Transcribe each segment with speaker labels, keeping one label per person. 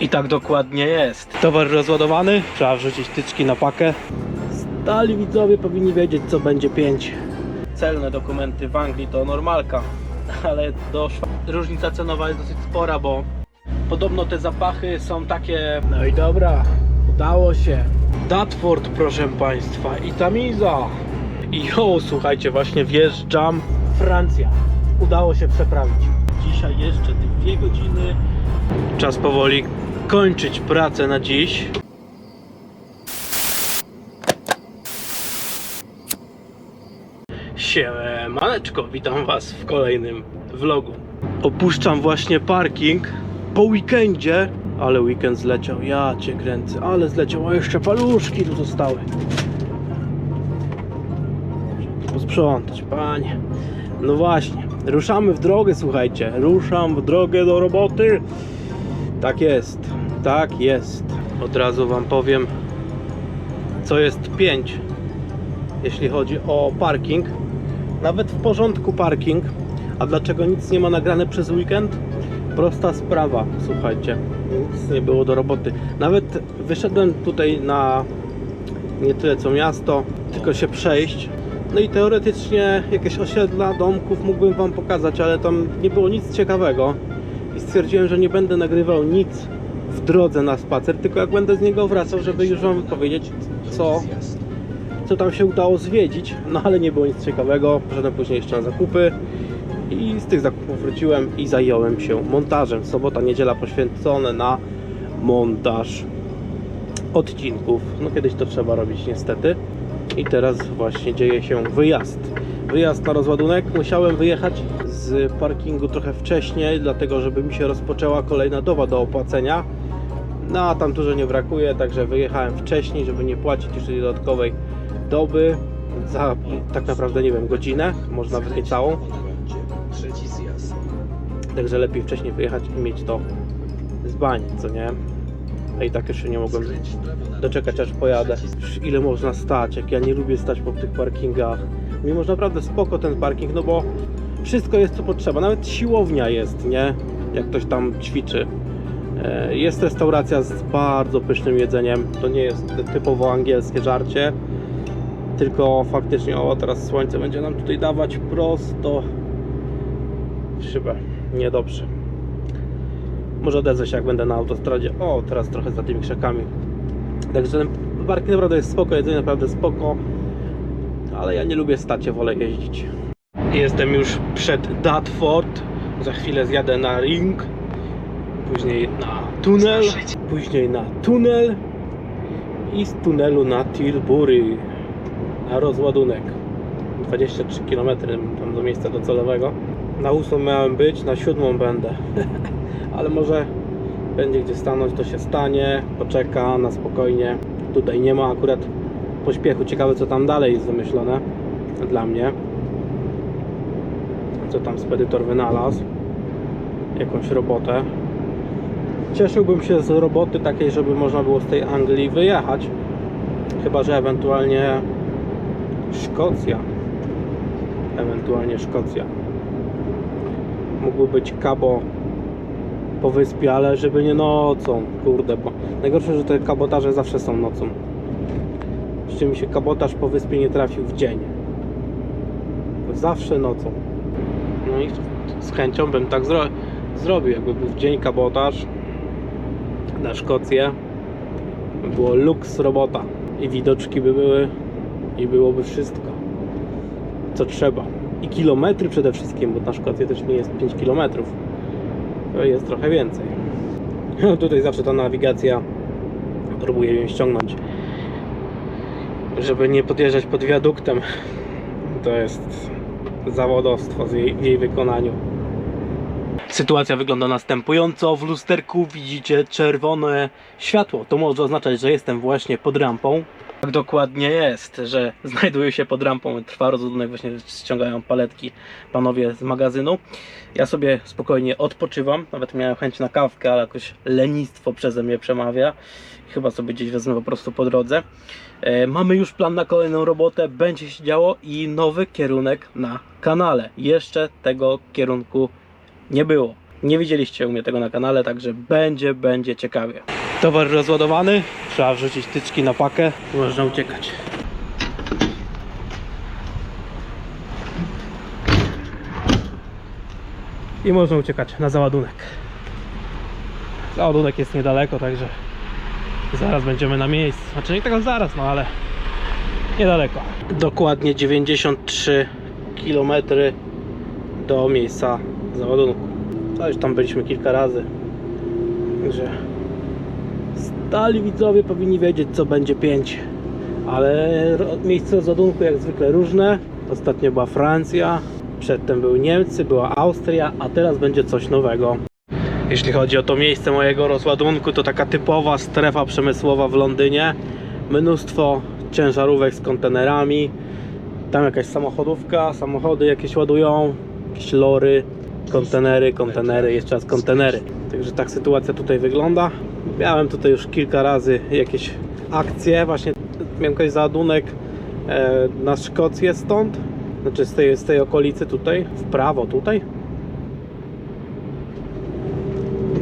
Speaker 1: I tak dokładnie jest. Towar rozładowany, trzeba wrzucić tyczki na pakę. Stali widzowie powinni wiedzieć co będzie 5. Celne dokumenty w Anglii to normalka, ale do różnica cenowa jest dosyć spora, bo podobno te zapachy są takie... No i dobra, udało się. Datford proszę Państwa i Tamiza. I jo, słuchajcie, właśnie wjeżdżam Francja. Udało się przeprawić. Dzisiaj jeszcze dwie godziny. Czas powoli kończyć pracę na dziś. Siemaneczko, witam Was w kolejnym vlogu. Opuszczam właśnie parking po weekendzie, ale weekend zleciał, ja Cię kręcę, ale zleciał, a jeszcze paluszki tu zostały. Posprzątać, panie. No właśnie, ruszamy w drogę, słuchajcie, ruszam w drogę do roboty. Tak jest, tak jest. Od razu Wam powiem, co jest 5, jeśli chodzi o parking. Nawet w porządku parking. A dlaczego nic nie ma nagrane przez weekend? Prosta sprawa, słuchajcie. Nic nie było do roboty. Nawet wyszedłem tutaj na nie tyle co miasto, tylko się przejść. No i teoretycznie jakieś osiedla, domków mógłbym Wam pokazać, ale tam nie było nic ciekawego. I stwierdziłem, że nie będę nagrywał nic w drodze na spacer, tylko jak będę z niego wracał, żeby już Wam powiedzieć, co, co tam się udało zwiedzić. No ale nie było nic ciekawego. Poszedłem później jeszcze na zakupy. I z tych zakupów wróciłem i zająłem się montażem. Sobota, niedziela poświęcone na montaż odcinków. No kiedyś to trzeba robić niestety. I teraz właśnie dzieje się wyjazd. Wyjazd na rozładunek. Musiałem wyjechać z parkingu trochę wcześniej, dlatego żeby mi się rozpoczęła kolejna doba do opłacenia. No a tam dużo nie brakuje, także wyjechałem wcześniej, żeby nie płacić jeszcze dodatkowej doby za tak naprawdę nie wiem, godzinę, może nawet nie całą. Także lepiej wcześniej wyjechać i mieć to z bani, co nie? A i tak jeszcze nie mogłem doczekać aż pojadę. Już Ile można stać, jak ja nie lubię stać po tych parkingach. Mimo, że naprawdę spoko ten parking, no bo wszystko jest co potrzeba, nawet siłownia jest, nie? Jak ktoś tam ćwiczy. E, Jest restauracja z bardzo pysznym jedzeniem, to nie jest typowo angielskie żarcie, tylko faktycznie, o teraz słońce będzie nam tutaj dawać prosto w szybę. Niedobrze. Może odezwę się jak będę na autostradzie. O, teraz trochę za tymi krzakami. Także ten parking naprawdę jest spoko, jedzenie naprawdę spoko. Ale ja nie lubię stać, ja wolę jeździć. Jestem już przed Datford. Za chwilę zjadę na ring. Później na tunel. Później na tunel. I z tunelu na Tilbury. Na rozładunek. 23 km tam do miejsca docelowego. Na 8 miałem być, na 7 będę. Ale może będzie gdzie stanąć, to się stanie. Poczeka na spokojnie. Tutaj nie ma akurat pośpiechu. Ciekawe co tam dalej jest wymyślone dla mnie. Co tam spedytor wynalazł. Jakąś robotę. Cieszyłbym się z roboty takiej, żeby można było z tej Anglii wyjechać. Chyba, że ewentualnie Szkocja. Ewentualnie Szkocja. Mógłby być kabo po wyspie, ale żeby nie nocą. Kurde, bo najgorsze, że te kabotaże zawsze są nocą. Jeszcze mi się kabotaż po wyspie nie trafił w dzień. Zawsze nocą. No i z chęcią bym tak zro zrobił, jakby był w dzień kabotaż na Szkocję. Było luks robota i widoczki by były i byłoby wszystko, co trzeba. I kilometry przede wszystkim, bo na Szkocję też nie jest 5 kilometrów. To jest trochę więcej. Tutaj zawsze ta nawigacja próbuje ją ściągnąć, żeby nie podjeżdżać pod wiaduktem. To jest zawodowstwo z jej, w jej wykonaniu. Sytuacja wygląda następująco. W lusterku widzicie czerwone światło. To może oznaczać, że jestem właśnie pod rampą. Tak dokładnie jest, że znajduję się pod rampą. Trwa rozładunek, właśnie ściągają paletki panowie z magazynu. Ja sobie spokojnie odpoczywam. Nawet miałem chęć na kawkę, ale jakoś lenistwo przeze mnie przemawia. Chyba sobie gdzieś wezmę po prostu po drodze. E, mamy już plan na kolejną robotę. Będzie się działo i nowy kierunek na kanale. Jeszcze tego kierunku nie było. Nie widzieliście u mnie tego na kanale, także będzie, będzie ciekawie. Towar rozładowany, trzeba wrzucić tyczki na pakę i można uciekać. I można uciekać na załadunek. Załadunek jest niedaleko, także zaraz będziemy na miejscu. Znaczy nie tak zaraz, no ale niedaleko. Dokładnie 93 km do miejsca załadunku. To już tam byliśmy kilka razy. Także stali widzowie powinni wiedzieć co będzie 5. Ale miejsce załadunku jak zwykle różne. Ostatnio była Francja, przedtem były Niemcy, była Austria, a teraz będzie coś nowego. Jeśli chodzi o to miejsce mojego rozładunku, to taka typowa strefa przemysłowa w Londynie. Mnóstwo ciężarówek z kontenerami. Tam jakaś samochodówka, samochody jakieś ładują, jakieś lory, kontenery, kontenery, jeszcze raz kontenery. Także tak sytuacja tutaj wygląda. Miałem tutaj już kilka razy jakieś akcje, właśnie miałem jakiś załadunek e, na Szkocję stąd, znaczy z tej, z tej okolicy tutaj, w prawo tutaj.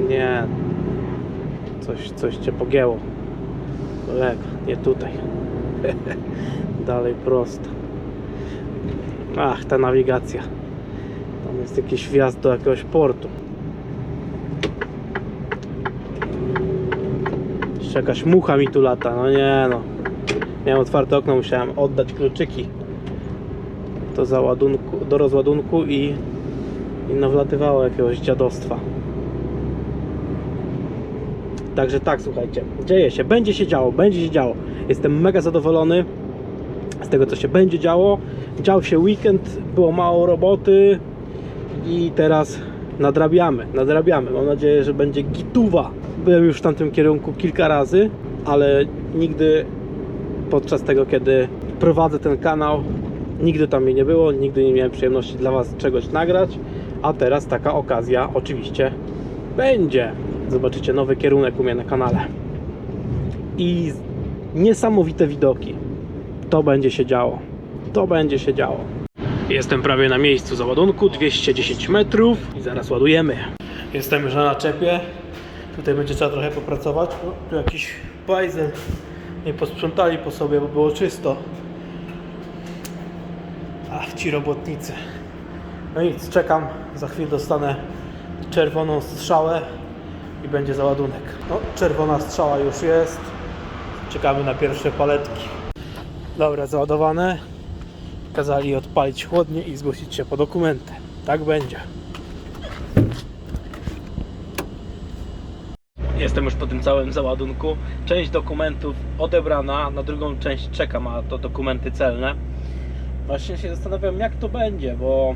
Speaker 1: Nie, coś, coś cię pogięło. Kolega, nie tutaj. Dalej prosto. Ach, ta nawigacja. Tam jest jakiś wjazd do jakiegoś portu. Jeszcze jakaś mucha mi tu lata, no nie no. Miałem otwarte okno, musiałem oddać kluczyki do załadunku, do rozładunku i, i nawlatywało jakiegoś dziadostwa. Także tak, słuchajcie, dzieje się, będzie się działo, będzie się działo. Jestem mega zadowolony z tego, co się będzie działo. Dział się weekend, było mało roboty i teraz nadrabiamy, nadrabiamy. Mam nadzieję, że będzie gituwa. Byłem już w tamtym kierunku kilka razy, ale nigdy podczas tego, kiedy prowadzę ten kanał, nigdy tam mnie nie było, nigdy nie miałem przyjemności dla Was czegoś nagrać, a teraz taka okazja oczywiście będzie. Zobaczycie nowy kierunek u mnie na kanale. I niesamowite widoki. To będzie się działo. To będzie się działo. Jestem prawie na miejscu załadunku, 210 metrów i zaraz ładujemy. Jestem już na naczepie. Tutaj będzie trzeba trochę popracować. Tu jakiś bajzel. Nie posprzątali po sobie, bo było czysto. Ach, ci robotnicy. No nic, czekam. Za chwilę dostanę czerwoną strzałę i będzie załadunek. No, czerwona strzała już jest. Czekamy na pierwsze paletki. Dobra, załadowane. Kazali odpalić chłodnie i zgłosić się po dokumenty. Tak będzie. Jestem już po tym całym załadunku. Część dokumentów odebrana, na drugą część czekam, a to dokumenty celne. Właśnie się zastanawiam, jak to będzie, bo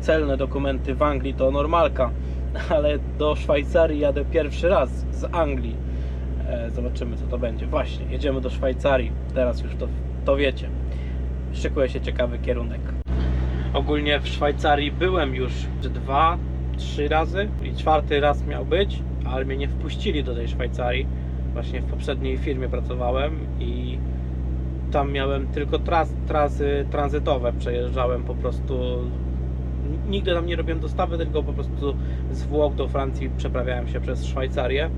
Speaker 1: celne dokumenty w Anglii to normalka, ale do Szwajcarii jadę pierwszy raz z Anglii. E, Zobaczymy, co to będzie. Właśnie, jedziemy do Szwajcarii. Teraz już to, to wiecie. Szykuje się ciekawy kierunek. Ogólnie w Szwajcarii byłem już dwa, trzy razy i czwarty raz miał być, ale mnie nie wpuścili do tej Szwajcarii. Właśnie w poprzedniej firmie pracowałem i tam miałem tylko tras, trasy tranzytowe. Przejeżdżałem po prostu. Nigdy tam nie robiłem dostawy, tylko po prostu z Włoch do Francji przeprawiałem się przez Szwajcarię.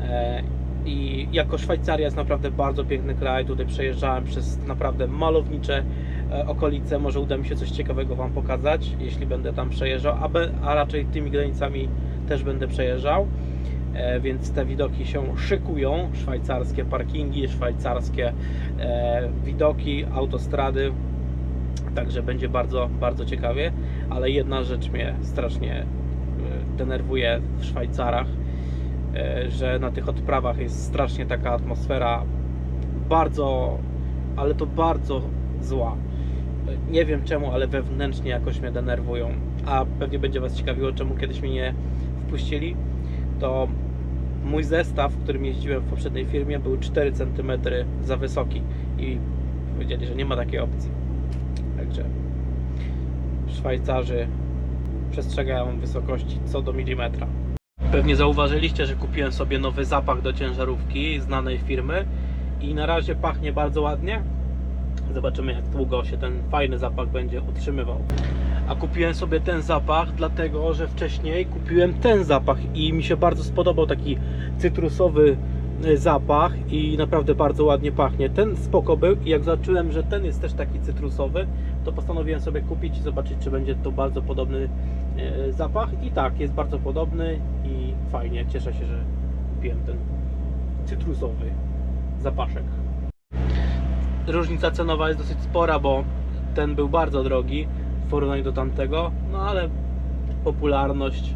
Speaker 1: E, I jako Szwajcaria jest naprawdę bardzo piękny kraj. Tutaj przejeżdżałem przez naprawdę malownicze e, okolice. Może uda mi się coś ciekawego Wam pokazać, jeśli będę tam przejeżdżał, a, be, a raczej tymi granicami też będę przejeżdżał. E, Więc te widoki się szykują. Szwajcarskie parkingi, szwajcarskie e, widoki, autostrady. Także będzie bardzo, bardzo ciekawie. Ale jedna rzecz mnie strasznie e, denerwuje w Szwajcarach e, że na tych odprawach jest strasznie taka atmosfera bardzo, ale to bardzo zła. E, Nie wiem czemu, ale wewnętrznie jakoś mnie denerwują. A pewnie będzie Was ciekawiło, czemu kiedyś mnie nie wpuścili. To mój zestaw, w którym jeździłem w poprzedniej firmie, był 4 cm za wysoki i powiedzieli, że nie ma takiej opcji. Także Szwajcarzy przestrzegają wysokości co do milimetra. Pewnie zauważyliście, że kupiłem sobie nowy zapach do ciężarówki znanej firmy i na razie pachnie bardzo ładnie. Zobaczymy jak długo się ten fajny zapach będzie utrzymywał. A kupiłem sobie ten zapach, dlatego że wcześniej kupiłem ten zapach i mi się bardzo spodobał taki cytrusowy zapach i naprawdę bardzo ładnie pachnie. Ten spoko był i jak zobaczyłem, że ten jest też taki cytrusowy, to postanowiłem sobie kupić i zobaczyć, czy będzie to bardzo podobny y, zapach. I tak, jest bardzo podobny i fajnie. Cieszę się, że kupiłem ten cytrusowy zapaszek. Różnica cenowa jest dosyć spora, bo ten był bardzo drogi w porównaniu do tamtego, no ale popularność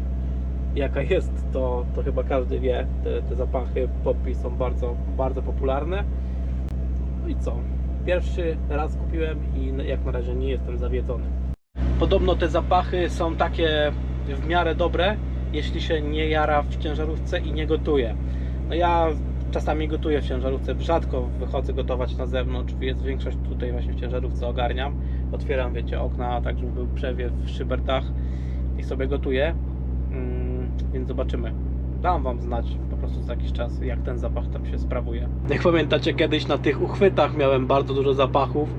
Speaker 1: jaka jest, to, to chyba każdy wie. Te, te zapachy poppy są bardzo, bardzo popularne. No i co? Pierwszy raz kupiłem i jak na razie nie jestem zawiedzony. Podobno te zapachy są takie w miarę dobre, jeśli się nie jara w ciężarówce i nie gotuje. No ja czasami gotuję w ciężarówce, rzadko wychodzę gotować na zewnątrz, więc większość tutaj właśnie w ciężarówce ogarniam. Otwieram, wiecie, okna, tak żeby był przewiew w szybertach i sobie gotuję. Więc zobaczymy. Dam Wam znać po prostu za jakiś czas, jak ten zapach tam się sprawuje. Jak pamiętacie, kiedyś na tych uchwytach miałem bardzo dużo zapachów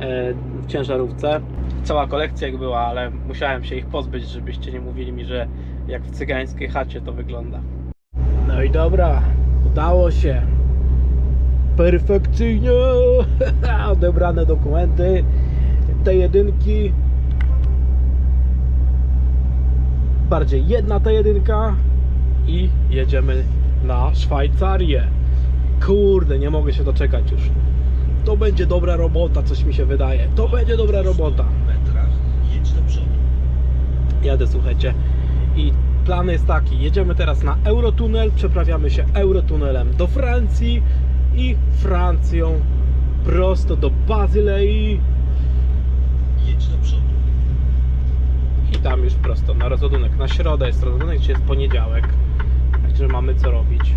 Speaker 1: e, w ciężarówce. Cała kolekcja ich była, ale musiałem się ich pozbyć, żebyście nie mówili mi, że jak w cygańskiej chacie to wygląda. No i dobra, udało się. Perfekcyjnie odebrane dokumenty. Te jedynki. Bardziej jedna ta jedynka i jedziemy na Szwajcarię. Kurde, nie mogę się doczekać już. To będzie dobra robota, coś mi się wydaje. To będzie dobra robota.
Speaker 2: jedź do przodu.
Speaker 1: Jadę, słuchajcie. I plan jest taki: jedziemy teraz na Eurotunel, przeprawiamy się Eurotunelem do Francji i Francją prosto do Bazylei
Speaker 2: Jedź do przodu.
Speaker 1: Tam już prosto na rozładunek. Na środę jest rozładunek, dzisiaj jest poniedziałek, także mamy co robić.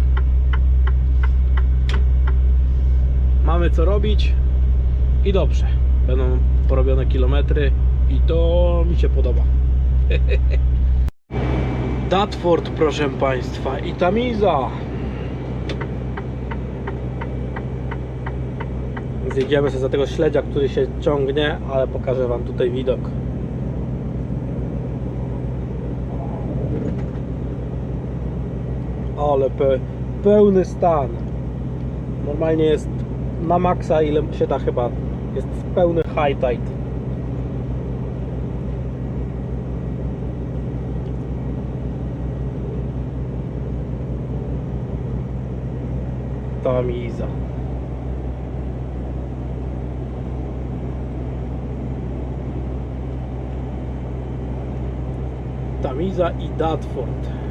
Speaker 1: Mamy co robić i dobrze. Będą porobione kilometry i to mi się podoba. Datford, proszę Państwa, i Tamiza. Zjedziemy sobie za tego śledzia, który się ciągnie, ale pokażę Wam tutaj widok. Ale pe, pełny stan. Normalnie jest na maksa, ile się da chyba. Jest pełny high tide. Tamiza. Tamiza i Datford.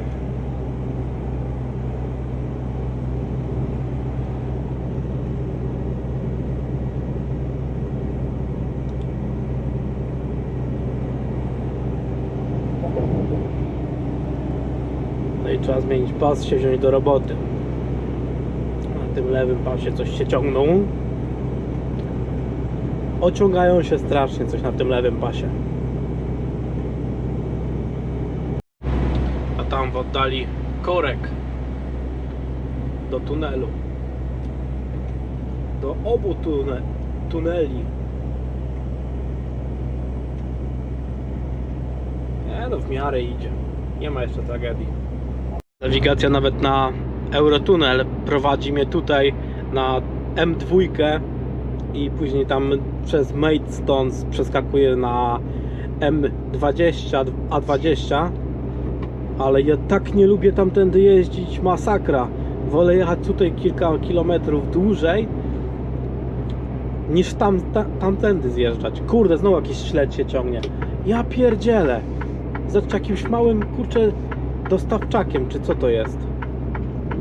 Speaker 1: Trzeba zmienić pas, się wziąć do roboty. Na tym lewym pasie coś się ciągną. Ociągają się strasznie coś na tym lewym pasie. A tam w oddali korek do tunelu. Do obu tune, tuneli. Nie no, w miarę idzie. Nie ma jeszcze tragedii. Nawigacja nawet na Eurotunel prowadzi mnie tutaj na M2 i później tam przez Maidstone przeskakuje na M20, A20 ale ja tak nie lubię tamtędy jeździć, masakra. Wolę jechać tutaj kilka kilometrów dłużej niż tam, ta, tamtędy zjeżdżać. Kurde, znowu jakiś śledź się ciągnie. Ja pierdzielę. Z jakimś małym, kurczę, dostawczakiem, czy co to jest?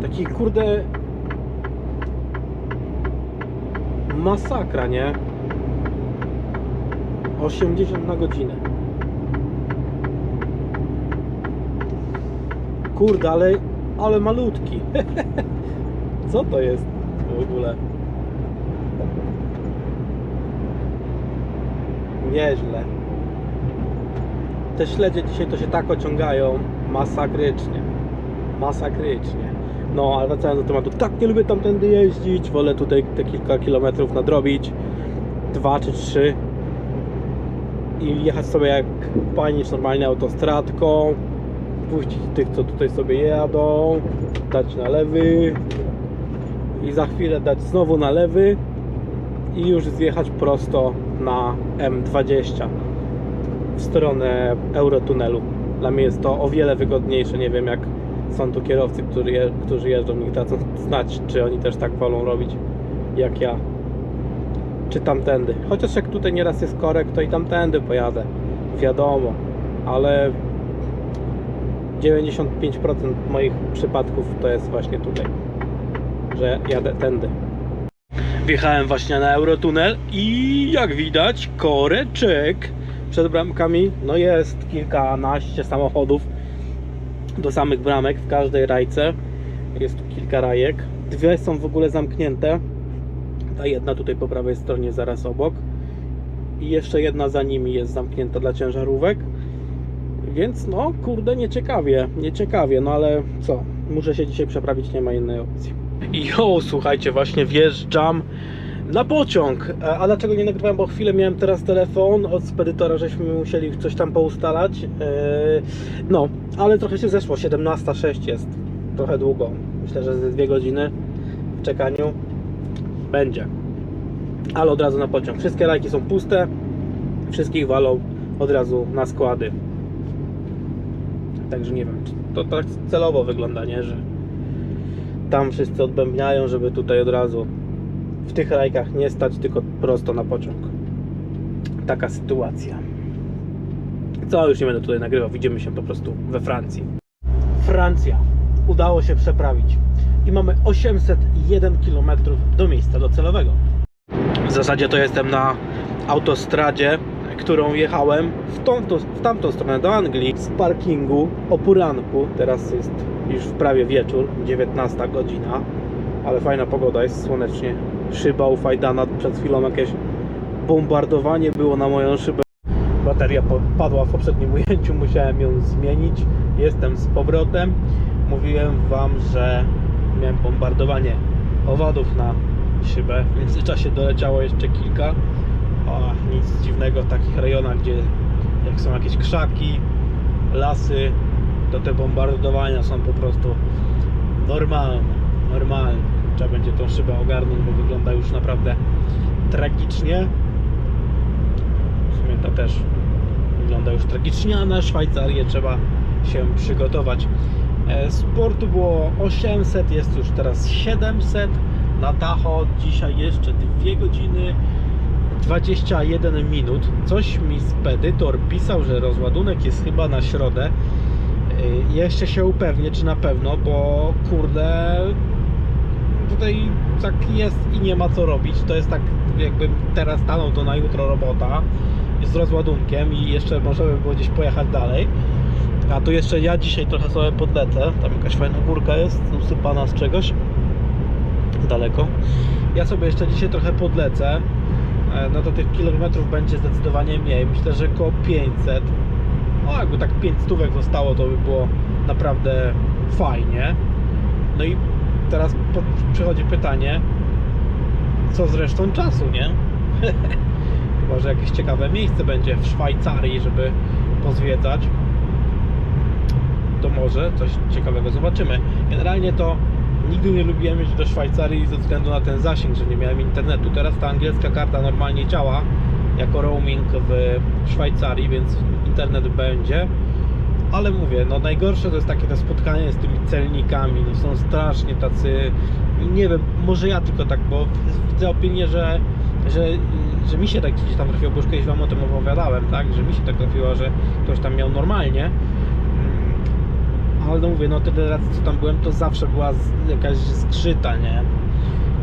Speaker 1: Taki, kurde... Masakra, nie? 80 na godzinę. Kurde, ale, ale malutki. Co to jest w ogóle? Nieźle. Te śledzie dzisiaj to się tak ociągają masakrycznie. Masakrycznie. No, ale wracając do tematu, tak nie lubię tamtędy jeździć. Wolę tutaj te kilka kilometrów nadrobić. Dwa czy trzy. i jechać sobie jak panić normalnie autostradką, puścić tych, co tutaj sobie jadą, dać na lewy i za chwilę dać znowu na lewy i już zjechać prosto na M20 w stronę Eurotunelu. Dla mnie jest to o wiele wygodniejsze. Nie wiem, jak są tu kierowcy, którzy, je, którzy jeżdżą i dadzą znać, czy oni też tak wolą robić jak ja. Czy tamtędy. Chociaż jak tutaj nieraz jest korek, to i tamtędy pojadę. Wiadomo, ale 95% moich przypadków to jest właśnie tutaj, że jadę tędy. Wjechałem właśnie na Eurotunel i jak widać koreczek przed bramkami, no jest kilkanaście samochodów do samych bramek w każdej rajce. Jest tu kilka rajek. Dwie są w ogóle zamknięte. Ta jedna tutaj po prawej stronie zaraz obok. I jeszcze jedna za nimi jest zamknięta dla ciężarówek. Więc no, kurde, nieciekawie, nieciekawie, no ale co, muszę się dzisiaj przeprawić, nie ma innej opcji. Jo, słuchajcie, właśnie wjeżdżam na pociąg. A dlaczego nie nagrywałem? Bo chwilę miałem teraz telefon od spedytora, żeśmy musieli coś tam poustalać. E, No, ale trochę się zeszło, 17.06 jest, trochę długo. Myślę, że ze dwie godziny w czekaniu będzie. Ale od razu na pociąg. Wszystkie lajki są puste, wszystkich walą od razu na składy. Także nie wiem, to tak celowo wygląda, nie? Że tam wszyscy odbębniają, żeby tutaj od razu w tych rajkach nie stać, tylko prosto na pociąg. Taka sytuacja. Co, już nie będę tutaj nagrywał, widzimy się po prostu we Francji. Francja. Udało się przeprawić. I mamy 801 km do miejsca docelowego. W zasadzie to jestem na autostradzie, którą jechałem w, tą, w tamtą stronę do Anglii z parkingu o poranku. Teraz jest już prawie wieczór, 19 godzina, ale fajna pogoda, jest słonecznie. Szyba ufajdana, przed chwilą jakieś bombardowanie było na moją szybę. Bateria padła w poprzednim ujęciu, musiałem ją zmienić. Jestem z powrotem. Mówiłem Wam, że miałem bombardowanie owadów na szybę. W międzyczasie doleciało jeszcze kilka. O, nic dziwnego w takich rejonach, gdzie jak są jakieś krzaki, lasy, to te bombardowania są po prostu normalne. Normalne. Trzeba będzie tą szybę ogarnąć, bo wygląda już naprawdę tragicznie. W sumie to też wygląda już tragicznie, a na Szwajcarię trzeba się przygotować. E, Sportu było 800, jest już teraz 700. Na Tacho dzisiaj jeszcze 2 godziny 21 minut. Coś mi spedytor pisał, że rozładunek jest chyba na środę. Y, Jeszcze się upewnię, czy na pewno, bo kurde, tutaj tak jest i nie ma co robić. To jest tak, jakbym teraz stanął to na jutro robota z rozładunkiem i jeszcze możemy było gdzieś pojechać dalej. A tu jeszcze ja dzisiaj trochę sobie podlecę. Tam jakaś fajna górka jest, usypana z czegoś daleko. Ja sobie jeszcze dzisiaj trochę podlecę. E, No to tych kilometrów będzie zdecydowanie mniej. Myślę, że około 500. No jakby tak 5 stówek zostało, to by było naprawdę fajnie. No i teraz po, przychodzi pytanie, co z resztą czasu, nie? Chyba, że jakieś ciekawe miejsce będzie w Szwajcarii, żeby pozwiedzać. To może coś ciekawego zobaczymy. Generalnie to nigdy nie lubiłem jeździć do Szwajcarii ze względu na ten zasięg, że nie miałem internetu. Teraz ta angielska karta normalnie działa jako roaming w Szwajcarii, więc internet będzie. Ale mówię, no najgorsze to jest takie te spotkanie z tymi celnikami. No są strasznie tacy, nie wiem, może ja tylko tak, bo widzę opinię, że, że, że mi się tak gdzieś tam trafiło, bo już kiedyś Wam o tym opowiadałem, tak, że mi się tak trafiło, że ktoś tam miał normalnie. Mm, Ale no mówię, no tyle razy co tam byłem, to zawsze była jakaś zgrzyta, nie?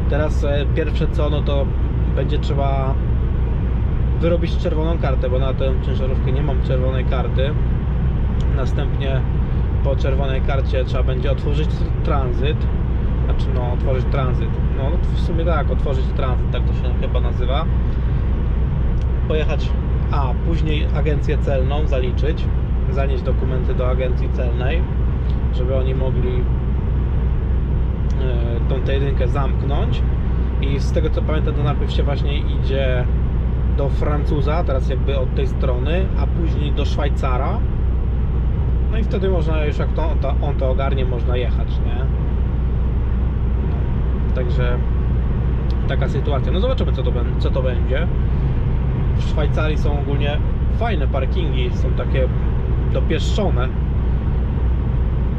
Speaker 1: Teraz e, pierwsze co, no to będzie trzeba wyrobić czerwoną kartę, bo na tę ciężarówkę nie mam czerwonej karty. Następnie po czerwonej karcie trzeba będzie otworzyć tranzyt. Znaczy no, otworzyć tranzyt. No w sumie tak, otworzyć tranzyt, tak to się chyba nazywa. Pojechać, a później agencję celną zaliczyć, zanieść dokumenty do agencji celnej, żeby oni mogli e, tą tę zamknąć. I z tego co pamiętam, to najpierw się właśnie idzie do Francuza, teraz jakby od tej strony, a później do Szwajcara. No i wtedy można już, jak to, on, to, on to ogarnie, można jechać, nie? No, także taka sytuacja. No zobaczymy, co to, co to będzie. W Szwajcarii są ogólnie fajne parkingi, są takie dopieszczone.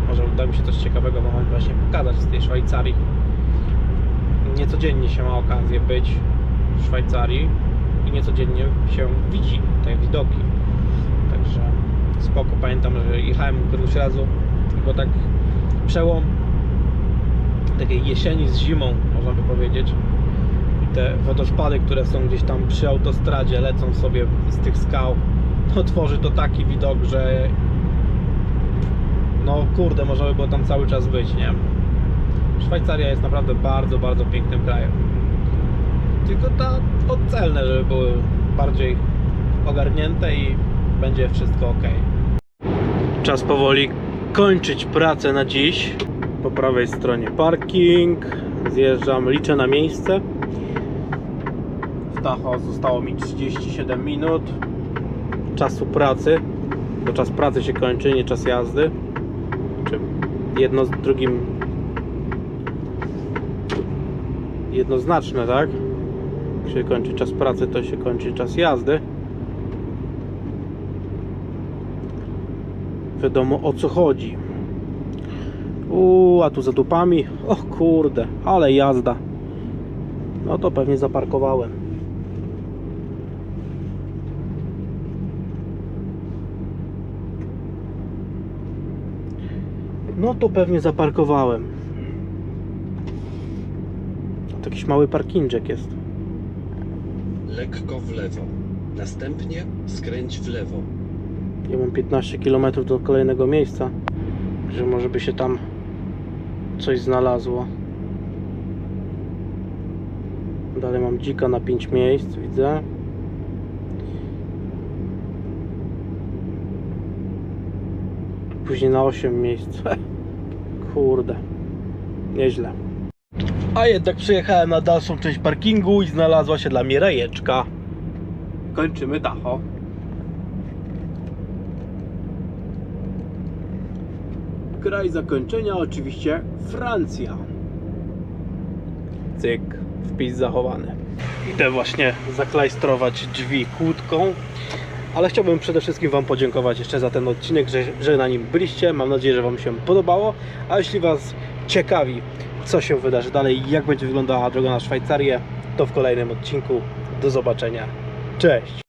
Speaker 1: Może uda mi się coś ciekawego Wam właśnie pokazać z tej Szwajcarii. Niecodziennie się ma okazję być w Szwajcarii i niecodziennie się widzi te widoki. Spoko. Pamiętam, że jechałem któregoś razu, bo tak przełom takiej jesieni z zimą, można by powiedzieć. I te wodospady, które są gdzieś tam przy autostradzie, lecą sobie z tych skał, no tworzy to taki widok, że no kurde, można by było tam cały czas być, nie? Szwajcaria jest naprawdę bardzo, bardzo pięknym krajem. Tylko ta odcelne, żeby były bardziej ogarnięte i będzie wszystko ok. Czas powoli kończyć pracę na dziś. Po prawej stronie parking. Zjeżdżam, liczę na miejsce. W Tacho zostało mi 37 minut czasu pracy, bo czas pracy się kończy, nie czas jazdy. Czy jedno z drugim jednoznaczne, tak? Jak się kończy czas pracy, to się kończy czas jazdy. Wiadomo o co chodzi. Uuu, a tu za dupami. O kurde, ale jazda. No to pewnie zaparkowałem. No to pewnie zaparkowałem. To jakiś mały parkinczek jest.
Speaker 2: Lekko w lewo. Następnie skręć w lewo.
Speaker 1: Ja mam 15 km do kolejnego miejsca, że może by się tam coś znalazło. Dalej mam dzika na 5 miejsc, widzę. Później na 8 miejsc. Kurde, nieźle. A jednak przyjechałem na dalszą część parkingu i znalazła się dla mnie rajeczka. Kończymy Tacho. Kraj zakończenia oczywiście Francja. Cyk, wpis zachowany. Idę właśnie zaklajstrować drzwi kłódką. Ale chciałbym przede wszystkim Wam podziękować jeszcze za ten odcinek, że, że na nim byliście. Mam nadzieję, że Wam się podobało. A jeśli Was ciekawi, co się wydarzy dalej, jak będzie wyglądała droga na Szwajcarię, to w kolejnym odcinku. Do zobaczenia. Cześć!